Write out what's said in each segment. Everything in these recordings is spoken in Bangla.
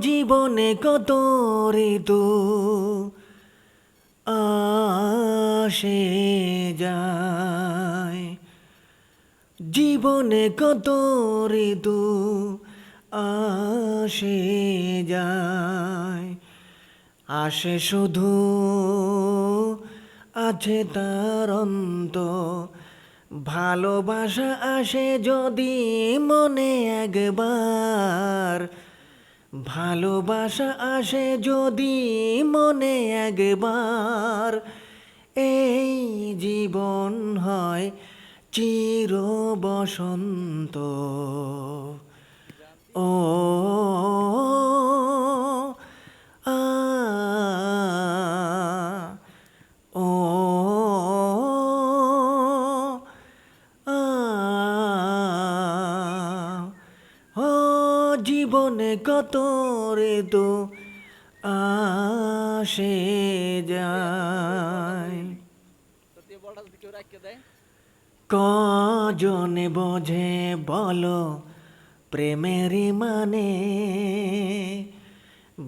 জীবনে কত ঋতু আসে যায়। জীবনে কত ঋতু আসে যায়। আসে শুধু আছে তার অন্ত ভালোবাসা আসে যদি মনে একবার। ভালোবাসা আসে যদি মনে একবার। এই জীবন হয় চির বসন্ত জীবনে কত ঋতু আসে যায়। কজনে বোঝে বলো প্রেমেরই মানে?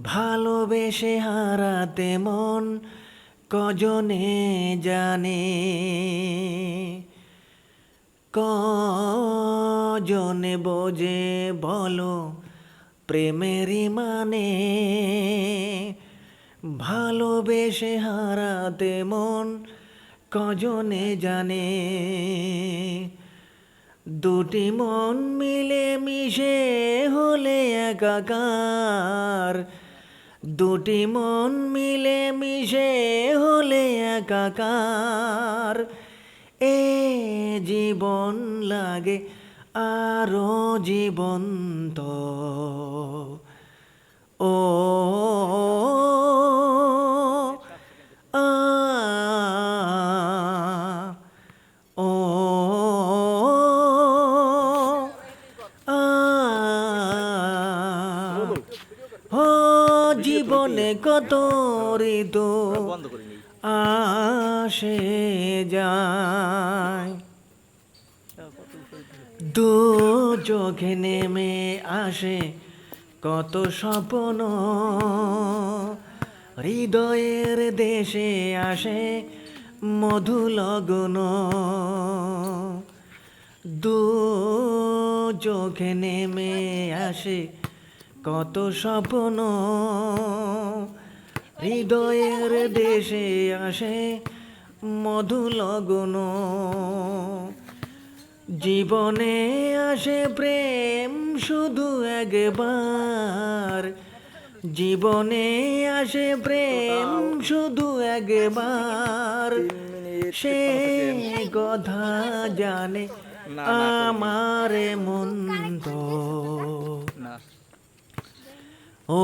ভালোবেসে হারাতে মন কজনে জানে? কজনে বোঝে, বলো প্রেমেরই মানে। ভালোবেসে হারাতে মন কজনে জানে। দুটি মন মিলে মিশে হলে একাকার। দুটি মন মিলে মিশে হলে একাকার। এ জীবন লাগে আরও জীবন্ত। ও জীবনে কত ঋতু আসে যায়। দু চোখে নেমে আসে কত স্বপ্ন। হৃদয়ের দেশে আসে মধু লগ্ন দু চোখে নেমে আসে কত স্বপ্ন। হৃদয়ের দেশে আসে মধু লগ্ন জীবনে আসে প্রেম শুধু একবার। জীবনে আসে প্রেম শুধু একবার। সে কথা জানে আমার মন তো ও